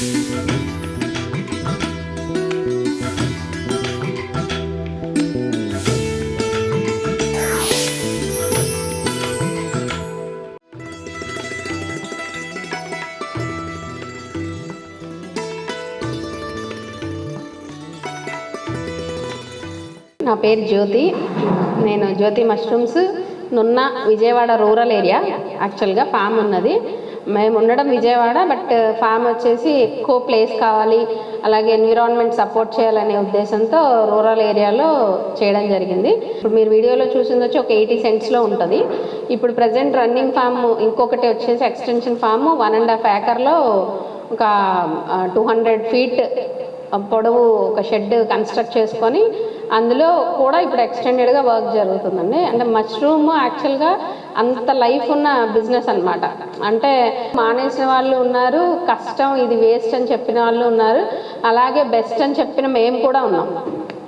నా పేరు జ్యోతి. నేను Jyothi mushrooms Nunna Vijayawada rural area. యాక్చువల్గా ఫామ్ ఉన్నది. మేము ఉండడం విజయవాడ బట్ ఫామ్ వచ్చేసి ఎక్కువ ప్లేస్ కావాలి అలాగే ఎన్విరాన్మెంట్ సపోర్ట్ చేయాలనే ఉద్దేశంతో రూరల్ ఏరియాలో చేయడం జరిగింది. ఇప్పుడు మీరు వీడియోలో చూసింది వచ్చి ఒక ఎయిటీ సెంట్స్లో ఉంటుంది. ఇప్పుడు ప్రజెంట్ రన్నింగ్ ఫామ్ ఇంకొకటి వచ్చేసి extension farm one and half ఏకర్లో ఒక టూ హండ్రెడ్ ఫీట్ పొడవు ఒక షెడ్ కన్స్ట్రక్ట్ చేసుకొని అందులో కూడా ఇప్పుడు ఎక్స్టెండెడ్గా వర్క్ జరుగుతుందండి. అంటే మష్రూమ్ యాక్చువల్గా అంత లైఫ్ ఉన్న బిజినెస్ అన్నమాట. అంటే మానేసిన వాళ్ళు ఉన్నారు కష్టం ఇది వేస్ట్ అని చెప్పిన వాళ్ళు ఉన్నారు అలాగే బెస్ట్ అని చెప్పిన మేము కూడా ఉన్నాం.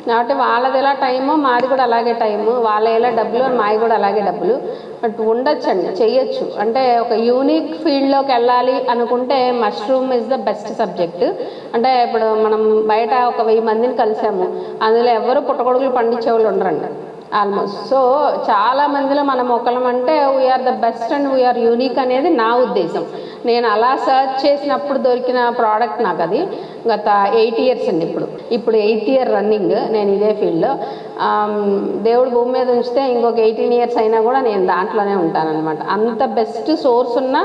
కాబట్టి వాళ్ళది ఎలా టైమో మాది కూడా అలాగే టైము. వాళ్ళ ఎలా డబ్బులు మావి కూడా అలాగే డబ్బులు. బట్ ఉండొచ్చండి చెయ్యొచ్చు. అంటే ఒక యూనిక్ ఫీల్డ్లోకి వెళ్ళాలి అనుకుంటే mushroom is the best subject. అంటే ఇప్పుడు మనం బయట ఒక వెయ్యి మందిని కలిసాము అందులో ఎవరు పుట్టగొడుగులు పండించే వాళ్ళు ఉండరండి. ఆల్మోస్ట్ సో చాలా మందిలో మనం ఒకళ్ళం అంటే we are the best and we are unique అనేది నా ఉద్దేశం. నేను అలా సర్చ్ చేసినప్పుడు దొరికిన ప్రోడక్ట్ నాకు అది. గత ఎయిట్ ఇయర్స్ అండి ఇప్పుడు. ఇప్పుడు ఎయిత్ ఇయర్ రన్నింగ్ నేను ఇదే ఫీల్డ్లో దేవుడు భూమి మీద ఉంచితే ఇంకొక ఎయిటీన్ ఇయర్స్ అయినా కూడా నేను దాంట్లోనే ఉంటానన్నమాట. అంత బెస్ట్ సోర్స్ ఉన్న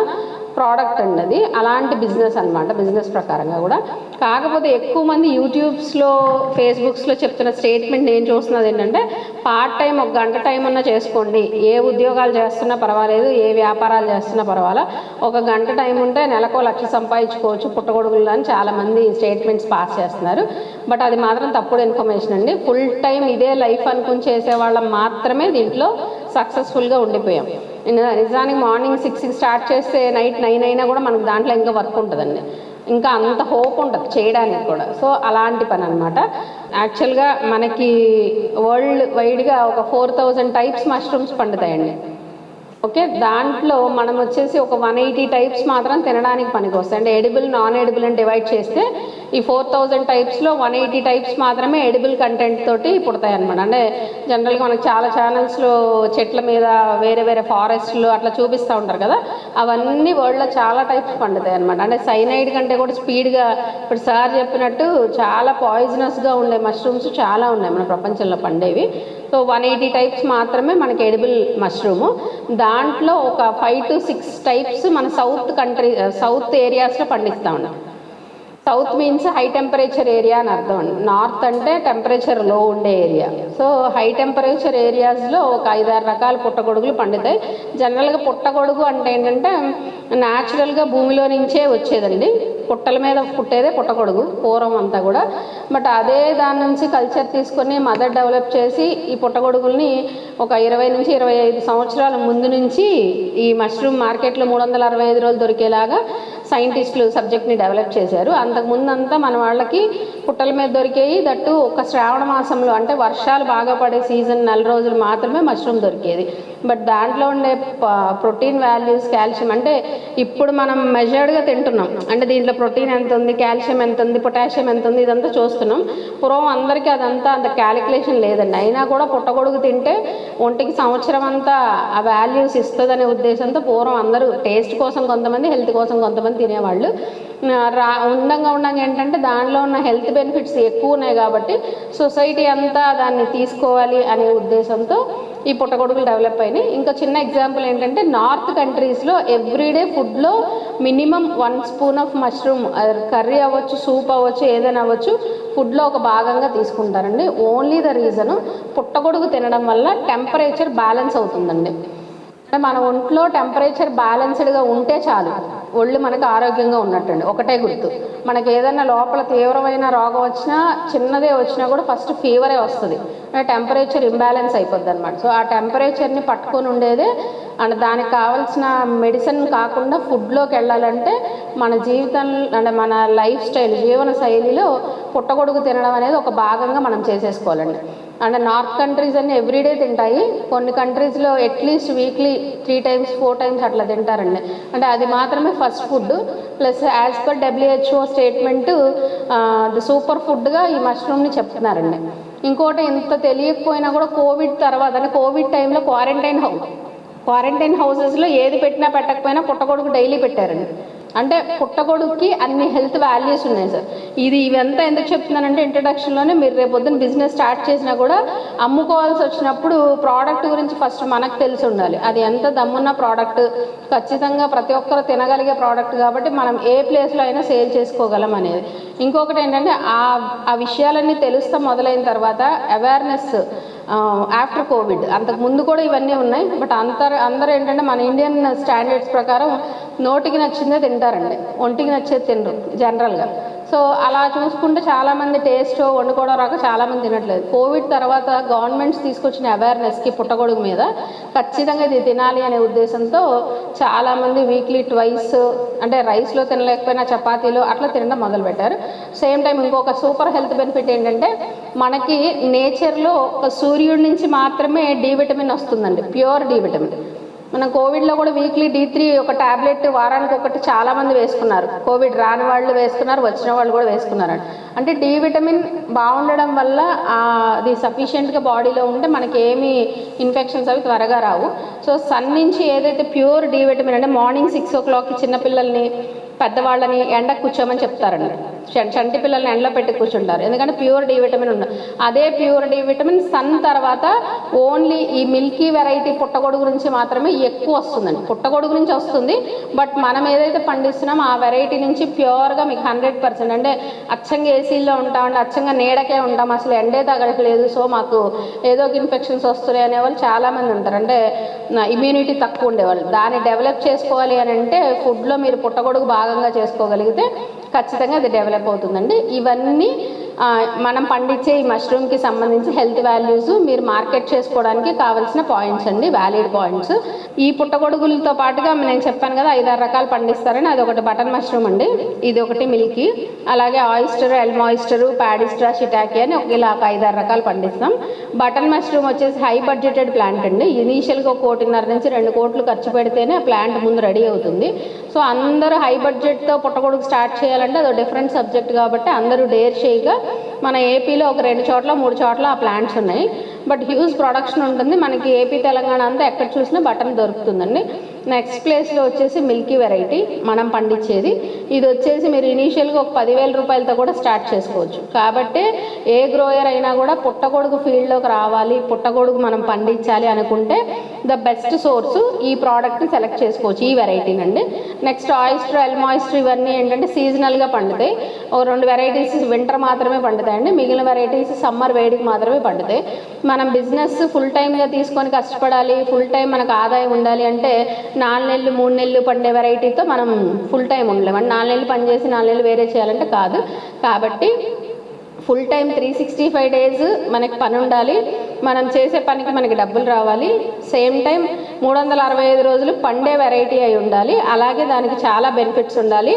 ప్రోడక్ట్ అండి అది అలాంటి బిజినెస్ అన్నమాట బిజినెస్ ప్రకారంగా కూడా. కాకపోతే ఎక్కువ మంది యూట్యూబ్స్లో ఫేస్బుక్స్లో చెప్తున్న స్టేట్మెంట్ నేను చూస్తున్నది ఏంటంటే పార్ట్ టైం ఒక గంట టైం అన్నా చేసుకోండి. ఏ ఉద్యోగాలు చేస్తున్నా పర్వాలేదు ఏ వ్యాపారాలు చేస్తున్నా పర్వాలా. ఒక గంట టైం ఉంటే నెలకో లక్ష సంపాదించుకోవచ్చు పుట్టగొడుగులు అని చాలామంది స్టేట్మెంట్స్ పాస్ చేస్తున్నారు. బట్ అది మాత్రం తప్పుడు ఇన్ఫర్మేషన్ అండి. ఫుల్ టైం ఇదే లైఫ్ అనుకుని చేసే వాళ్ళం మాత్రమే దీంట్లో సక్సెస్ఫుల్గా ఉండిపోయాం. నిజానికి మార్నింగ్ సిక్స్కి స్టార్ట్ చేస్తే నైట్ నైన్ అయినా కూడా మనకు దాంట్లో ఇంకా వర్క్ ఉంటుందండి. ఇంకా అంత హోప్ ఉంటుంది చేయడానికి కూడా. సో అలాంటి పని అనమాట యాక్చువల్గా మనకి వరల్డ్ వైడ్గా ఒక ఫోర్ థౌజండ్ టైప్స్ మష్రూమ్స్ పండుతాయండి. ఓకే? దాంట్లో మనం వచ్చేసి ఒక వన్ ఎయిటీ టైప్స్ మాత్రం తినడానికి పనికి వస్తాయి అంటే ఎడిబుల్ నాన్ ఎడిబుల్ అని డివైడ్ చేస్తే ఈ ఫోర్ థౌజండ్ టైప్స్లో వన్ ఎయిటీ టైప్స్ మాత్రమే ఎడిబుల్ కంటెంట్ తోటి పుడతాయి అనమాట అంటే జనరల్గా మనకి చాలా ఛానల్స్లో చెట్ల మీద వేరే వేరే ఫారెస్ట్లో అట్లా చూపిస్తూ ఉంటారు కదా అవన్నీ వరల్డ్లో చాలా టైప్స్ పండుతాయి అనమాట అంటే సైనైడ్ కంటే కూడా స్పీడ్గా ఇప్పుడు సార్ చెప్పినట్టు చాలా పాయిజనస్గా ఉండే మష్రూమ్స్ చాలా ఉన్నాయి మన ప్రపంచంలో పండేవి. సో వన్ ఎయిటీ టైప్స్ మాత్రమే మనకి ఎడిబుల్ మష్రూము. దాంట్లో ఒక ఫైవ్ టు సిక్స్ టైప్స్ మన సౌత్ కంట్రీ సౌత్ ఏరియాస్లో పండిస్తూ ఉన్నాం south means high temperature area అని అర్థం అండి. నార్త్ అంటే టెంపరేచర్లో ఉండే ఏరియా. సో హై టెంపరేచర్ ఏరియాస్లో ఒక ఐదారు రకాల పుట్టగొడుగులు పండుతాయి. జనరల్గా పుట్టగొడుగు అంటే ఏంటంటే న్యాచురల్గా భూమిలో నుంచే వచ్చేదండి. పుట్టల మీద పుట్టేదే పుట్టగొడుగు పూర్వం అంతా కూడా. బట్ అదే దాని నుంచి కల్చర్ తీసుకొని మదర్ డెవలప్ చేసి ఈ పుట్టగొడుగుల్ని ఒక ఇరవై నుంచి ఇరవై ఐదు సంవత్సరాల ముందు నుంచి ఈ మష్రూమ్ మార్కెట్లో మూడు వందల అరవై ఐదు రోజులు దొరికేలాగా సైంటిస్టులు సబ్జెక్ట్ని డెవలప్ చేశారు. అంతకుముందు అంతా మన వాళ్ళకి పుట్టల మీద దొరికేవి దట్టు ఒక శ్రావణ మాసంలో అంటే వర్షాలు బాగా పడే సీజన్ నెల రోజులు మాత్రమే మష్రూమ్ దొరికేది. బట్ దాంట్లో ఉండే ప్రోటీన్ వాల్యూస్ కాల్షియం అంటే ఇప్పుడు మనం మెజర్డ్గా తింటున్నాం. అంటే దీంట్లో ప్రోటీన్ ఎంత ఉంది కాల్షియం ఎంత ఉంది పొటాషియం ఎంత ఉంది ఇదంతా చూస్తున్నాం. పూర్వం అందరికీ అదంతా అంత క్యాలిక్యులేషన్ లేదండి. అయినా కూడా పుట్టగొడుగు తింటే ఒంటికి సంవత్సరం అంతా ఆ వాల్యూస్ ఇస్తుందనే ఉద్దేశంతో పూర్వం అందరూ టేస్ట్ కోసం కొంతమంది హెల్త్ కోసం కొంతమంది తినేవాళ్ళు. రా ఉండంగా ఉండంగా ఏంటంటే దానిలో ఉన్న హెల్త్ బెనిఫిట్స్ ఎక్కువ ఉన్నాయి కాబట్టి సొసైటీ అంతా దాన్ని తీసుకోవాలి అనే ఉద్దేశంతో ఈ పుట్టగొడుగులు డెవలప్ అయినాయి. ఇంకా చిన్న ఎగ్జాంపుల్ ఏంటంటే నార్త్ కంట్రీస్లో ఎవ్రీడే ఫుడ్లో minimum one spoon of mushroom curry అవ్వచ్చు సూప్ అవ్వచ్చు ఏదైనా అవ్వచ్చు ఫుడ్లో ఒక భాగంగా తీసుకుంటారండి. ఓన్లీ ద రీజను పుట్టగొడుగు తినడం వల్ల టెంపరేచర్ బ్యాలెన్స్ అవుతుందండి. అంటే మన ఒంట్లో టెంపరేచర్ బ్యాలెన్స్డ్గా ఉంటే చాలు. ఒళ్ళు మనకు ఆరోగ్యంగా ఉన్నట్టండి. ఒకటే గుర్తు. మనకి ఏదైనా లోపల తీవ్రమైన రోగం వచ్చినా చిన్నదే వచ్చినా కూడా ఫస్ట్ ఫీవరే వస్తుంది. టెంపరేచర్ ఇంబ్యాలెన్స్ అయిపోద్ది అనమాట సో ఆ టెంపరేచర్ని పట్టుకొని ఉండేదే అండ్ దానికి కావాల్సిన మెడిసిన్ కాకుండా ఫుడ్లోకి వెళ్ళాలంటే మన జీవితం అంటే మన లైఫ్ స్టైల్ జీవన శైలిలో పుట్టగొడుగు తినడం అనేది ఒక భాగంగా మనం చేసేసుకోవాలండి. అండ్ నార్త్ కంట్రీస్ అన్ని ఎవ్రీడే తింటాయి. కొన్ని కంట్రీస్లో at least weekly three times four times అట్లా తింటారండి. అంటే అది మాత్రమే first food plus as per WHO statement the super ఫుడ్గా ఈ మష్రూమ్ని చెప్తున్నారండి. ఇంకోటి ఇంత తెలియకపోయినా కూడా కోవిడ్ తర్వాత అంటే కోవిడ్ టైంలో క్వారంటైన్ హౌస్ క్వారంటైన్ హౌసెస్లో ఏది పెట్టినా పెట్టకపోయినా పుట్టగొడుగు డైలీ పెట్టారండి. అంటే పుట్టగొడుగుకి అన్ని హెల్త్ వాల్యూస్ ఉన్నాయి సార్. ఇది ఇవంతా ఎందుకు చెప్తున్నానంటే ఇంట్రడక్షన్లోనే మీరు రేపు పొద్దున్న బిజినెస్ స్టార్ట్ చేసినా కూడా అమ్ముకోవాల్సి వచ్చినప్పుడు ప్రోడక్ట్ గురించి ఫస్ట్ మనకు తెలిసి ఉండాలి. అది ఎంత దమ్మున్న ప్రోడక్ట్ ఖచ్చితంగా ప్రతి ఒక్కరు తినగలిగే ప్రోడక్ట్ కాబట్టి మనం ఏ ప్లేస్లో అయినా సేల్ చేసుకోగలం అనేది. ఇంకొకటి ఏంటంటే ఆ ఆ విషయాలన్నీ తెలుస్తా మొదలైన తర్వాత అవేర్నెస్ ఆఫ్టర్ కోవిడ్ అంతకు ముందు కూడా ఇవన్నీ ఉన్నాయి బట్ అందరు అందరూ ఏంటంటే మన ఇండియన్ స్టాండర్డ్స్ ప్రకారం నోటికి నచ్చిందే తింటారండి. ఒంటికి నచ్చేది తినరు జనరల్గా సో అలా చూసుకుంటే చాలామంది టేస్ట్ వండుకోవడం రాక చాలామంది తినట్లేదు. కోవిడ్ తర్వాత గవర్నమెంట్స్ తీసుకొచ్చిన అవేర్నెస్కి పుట్టగొడుగు మీద ఖచ్చితంగా ఇది తినాలి అనే ఉద్దేశంతో చాలామంది వీక్లీ ట్వైస్ అంటే రైస్లో తినలేకపోయినా చపాతీలో అట్లా తినడం మొదలుపెట్టారు. సేమ్ టైం ఇంకొక సూపర్ హెల్త్ బెనిఫిట్ ఏంటంటే మనకి నేచర్లో ఒక సూర్యుడి నుంచి మాత్రమే డి విటమిన్ వస్తుందండి. Pure D vitamin. మనం కోవిడ్లో కూడా వీక్లీ డీ త్రీ ఒక టాబ్లెట్ వారానికి ఒకటి చాలామంది వేసుకున్నారు. కోవిడ్ రాని వాళ్ళు వేసుకున్నారు వచ్చిన వాళ్ళు కూడా వేసుకున్నారు అంటే డి విటమిన్ బాగుండడం వల్ల అది సఫిషియెంట్గా బాడీలో ఉంటే మనకి ఏమి ఇన్ఫెక్షన్స్ అవి త్వరగా రావు. సో సన్ నుంచి ఏదైతే ప్యూర్ డి విటమిన్ అంటే మార్నింగ్ సిక్స్ ఓ క్లాక్కి చిన్నపిల్లల్ని పెద్దవాళ్ళని ఎండకు కూర్చోమని చెప్తారండి. చంటి పిల్లల్ని ఎండలో పెట్టి కూర్చుంటారు. ఎందుకంటే ప్యూర్ డి విటమిన్ ఉండదు అదే ప్యూర్ డి విటమిన్ సన్ తర్వాత ఓన్లీ ఈ మిల్కీ వెరైటీ పుట్టగొడుగు నుంచి మాత్రమే ఎక్కువ వస్తుందండి. పుట్టగొడుగు నుంచి వస్తుంది బట్ మనం ఏదైతే పండిస్తున్నామో ఆ వెరైటీ నుంచి ప్యూర్గా మీకు హండ్రెడ్ పర్సెంట్. అంటే అచ్చంగా ఏసీలో ఉంటామండి అచ్చంగా నీడకే ఉంటాం అసలు ఎండే తగలట్లేదు. సో మాకు ఏదో ఒక ఇన్ఫెక్షన్స్ వస్తున్నాయి అనేవాళ్ళు చాలామంది ఉంటారు. అంటే ఇమ్యూనిటీ తక్కువ ఉండేవాళ్ళు. దాన్ని డెవలప్ చేసుకోవాలి అని అంటే ఫుడ్లో మీరు పుట్టగొడుగు భాగంగా చేసుకోగలిగితే ఖచ్చితంగా అది డెవలప్ అవుతుందండి. ఇవన్నీ మనం పండించే ఈ మష్రూమ్కి సంబంధించి హెల్త్ వాల్యూస్ మీరు మార్కెట్ చేసుకోవడానికి కావాల్సిన పాయింట్స్ అండి వ్యాలిడ్ పాయింట్స్. ఈ పుట్టగొడుగులతో పాటుగా నేను చెప్పాను కదా ఐదారు రకాలు పండిస్తారని అది ఒకటి బటన్ మష్రూమ్ అండి ఇది ఒకటి మిల్కీ అలాగే ఆయిస్టర్ ఎల్మాయిస్టర్ ప్యాడిస్ట్రా షిటాకి అని ఒక ఇలా ఒక ఐదారు రకాలు పండిస్తాం. బటన్ మష్రూమ్ వచ్చేసి హై బడ్జెటెడ్ ప్లాంట్ అండి ఇనీషియల్గా ఒక కోటిన్నర నుంచి రెండు కోట్లు ఖర్చు పెడితేనే ఆ ప్లాంట్ ముందు రెడీ అవుతుంది. సో అందరూ హై బడ్జెట్తో పుట్టగొడుగు స్టార్ట్ చేయాలంటే అది డిఫరెంట్ సబ్జెక్ట్ కాబట్టి అందరూ డేర్ చేయగా మన ఏపీలో ఒక రెండు చోట్ల మూడు చోట్ల ఆ ప్లాంట్స్ ఉన్నాయి. బట్ హ్యూజ్ ప్రొడక్షన్ ఉంటుంది. మనకి ఏపీ తెలంగాణ అంతా ఎక్కడ చూసినా బటన్ దొరుకుతుందండి. నెక్స్ట్ ప్లేస్లో వచ్చేసి మిల్కీ వెరైటీ మనం పండించేది. ఇది వచ్చేసి మీరు ఇనీషియల్గా ఒక పదివేల రూపాయలతో కూడా స్టార్ట్ చేసుకోవచ్చు. కాబట్టి ఏ గ్రోయర్ అయినా కూడా పుట్టగొడుగు ఫీల్డ్లోకి రావాలి పుట్టగొడుగు మనం పండించాలి అనుకుంటే ద బెస్ట్ సోర్స్ ఈ ప్రోడక్ట్ని సెలెక్ట్ చేసుకోవచ్చు ఈ వెరైటీనండి నెక్స్ట్ ఆయిస్టర్ ఎల్మాయిస్టర్ ఇవన్నీ ఏంటంటే సీజనల్గా పండుతాయి. ఓ రెండు వెరైటీస్ వింటర్ మాత్రమే పండుతాయండి. మిగిలిన వెరైటీస్ సమ్మర్ వేడికి మాత్రమే పండుతాయి. మనం బిజినెస్ ఫుల్ టైమ్గా తీసుకొని కష్టపడాలి ఫుల్ టైం మనకు ఆదాయం ఉండాలి అంటే నాలుగు నెలలు మూడు నెలలు పండే వెరైటీతో మనం ఫుల్ టైం ఉండలేము అంటే నాలుగు నెలలు పనిచేసి నాలుగు నెలలు వేరే చేయాలంటే కాదు. కాబట్టి full time three sixty five days మనకి పని ఉండాలి. మనం చేసే పనికి మనకి డబ్బులు రావాలి. సేమ్ టైం మూడు వందల అరవై ఐదు రోజులు పండే వెరైటీ అయి ఉండాలి. అలాగే దానికి చాలా బెనిఫిట్స్ ఉండాలి.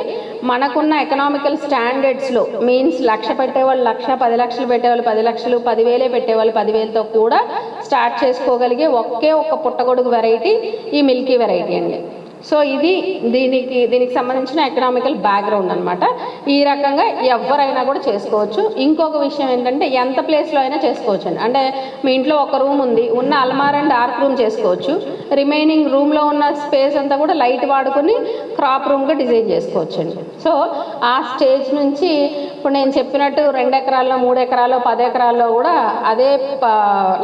మనకున్న ఎకనామికల్ స్టాండర్డ్స్లో మీన్స్ లక్ష పెట్టేవాళ్ళు లక్ష పది లక్షలు పెట్టేవాళ్ళు పది లక్షలు పదివేలే పెట్టేవాళ్ళు పదివేలతో కూడా స్టార్ట్ చేసుకోగలిగే ఒకే ఒక్క పుట్టగొడుగు వెరైటీ ఈ మిల్కీ వెరైటీ అండి. సో ఇది దీనికి దీనికి సంబంధించిన ఎకనామికల్ బ్యాక్గ్రౌండ్ అనమాట ఈ రకంగా ఎవరైనా కూడా చేసుకోవచ్చు. ఇంకొక విషయం ఏంటంటే ఎంత ప్లేస్లో అయినా చేసుకోవచ్చు. అండి అంటే మీ ఇంట్లో ఒక రూమ్ ఉంది ఉన్న అల్మార్ అండ్ డార్క్ రూమ్ చేసుకోవచ్చు. రిమైనింగ్ రూమ్లో ఉన్న స్పేస్ అంతా కూడా లైట్ వాడుకొని క్రాప్ రూమ్గా డిజైన్ చేసుకోవచ్చు. అండి సో ఆ స్టేజ్ నుంచి ఇప్పుడు నేను చెప్పినట్టు రెండు ఎకరాల్లో మూడు ఎకరాల్లో పది ఎకరాల్లో కూడా అదే ప-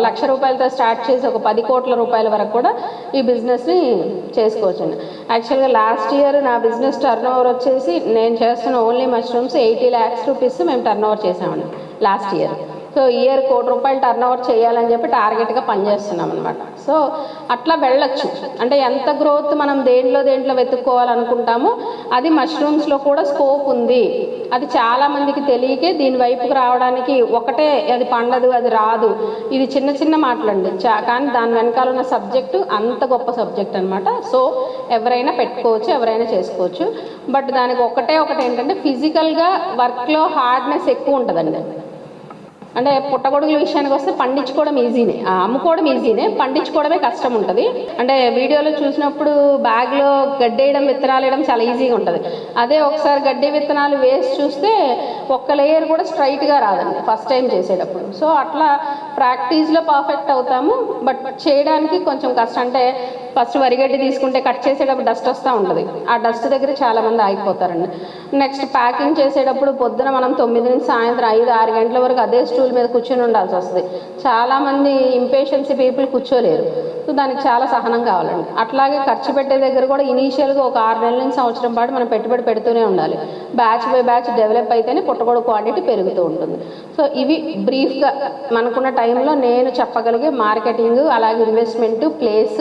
లక్ష రూపాయలతో స్టార్ట్ చేసి ఒక పది కోట్ల రూపాయల వరకు కూడా ఈ బిజినెస్ని చేసుకోవచ్చండి యాక్చువల్గా లాస్ట్ ఇయర్ నా బిజినెస్ టర్న్ ఓవర్ వచ్చేసి నేను చేస్తున్న only mushrooms eighty lakhs rupees మేము టర్న్ ఓవర్ చేసామండి లాస్ట్ ఇయర్ సో ఇయర్ కోటి రూపాయలు టర్న్ ఓవర్ చేయాలని చెప్పి టార్గెట్గా పనిచేస్తున్నాం అనమాట సో అట్లా వెళ్ళొచ్చు. అంటే ఎంత గ్రోత్ మనం దేంట్లో దేంట్లో వెతుక్కోవాలనుకుంటామో అది మష్రూమ్స్లో కూడా స్కోప్ ఉంది. అది చాలామందికి తెలియకే దీని వైపుకి రావడానికి ఒకటే అది పండదు అది రాదు. ఇది చిన్న చిన్న మాటలండి. చా కానీ దాని వెనకాల ఉన్న సబ్జెక్టు అంత గొప్ప సబ్జెక్ట్ అనమాట సో ఎవరైనా పెట్టుకోవచ్చు ఎవరైనా చేసుకోవచ్చు. బట్ దానికి ఒకటే ఒకటి ఏంటంటే ఫిజికల్గా వర్క్లో హార్డ్నెస్ ఎక్కువ ఉంటుందండి. అంటే పుట్టగొడుగుల విషయానికి వస్తే పండించుకోవడం ఈజీనే అమ్ముకోవడం ఈజీనే పండించుకోవడమే కష్టం ఉంటుంది. అంటే వీడియోలో చూసినప్పుడు బ్యాగ్లో గడ్డేయడం విత్తనాలు వేయడం చాలా ఈజీగా ఉంటుంది. అదే ఒకసారి గడ్డి విత్తనాలు వేసి చూస్తే ఒక్క లేయర్ కూడా స్ట్రైట్గా రాదండి ఫస్ట్ టైం చేసేటప్పుడు. సో అట్లా ప్రాక్టీస్లో పర్ఫెక్ట్ అవుతాము. బట్ చేయడానికి కొంచెం కష్టం. అంటే ఫస్ట్ వరిగడ్డి తీసుకుంటే కట్ చేసేటప్పుడు డస్ట్ వస్తూ ఉంటుంది. ఆ డస్ట్ దగ్గర చాలామంది ఆగిపోతారండి. నెక్స్ట్ ప్యాకింగ్ చేసేటప్పుడు పొద్దున మనం తొమ్మిది నుంచి సాయంత్రం ఐదు ఆరు గంటల వరకు అదే స్టూల్ మీద కూర్చొని ఉండాల్సి వస్తుంది. చాలామంది ఇంపేషెన్సీ పీపుల్ కూర్చోలేరు. సో దానికి చాలా సహనం కావాలండి. అట్లాగే ఖర్చు పెట్టే దగ్గర కూడా ఇనీషియల్గా ఒక ఆరు నెలల నుంచి సంవత్సరం పాటు మనం పెట్టుబడి పెడుతూనే ఉండాలి. బ్యాచ్ బై బ్యాచ్ డెవలప్ అయితేనే పుట్టగొడు క్వాంటిటీ పెరుగుతూ ఉంటుంది. సో ఇవి బ్రీఫ్గా మనకున్న టైంలో నేను చెప్పగలిగే మార్కెటింగ్ అలాగే ఇన్వెస్ట్మెంట్ ప్లేస్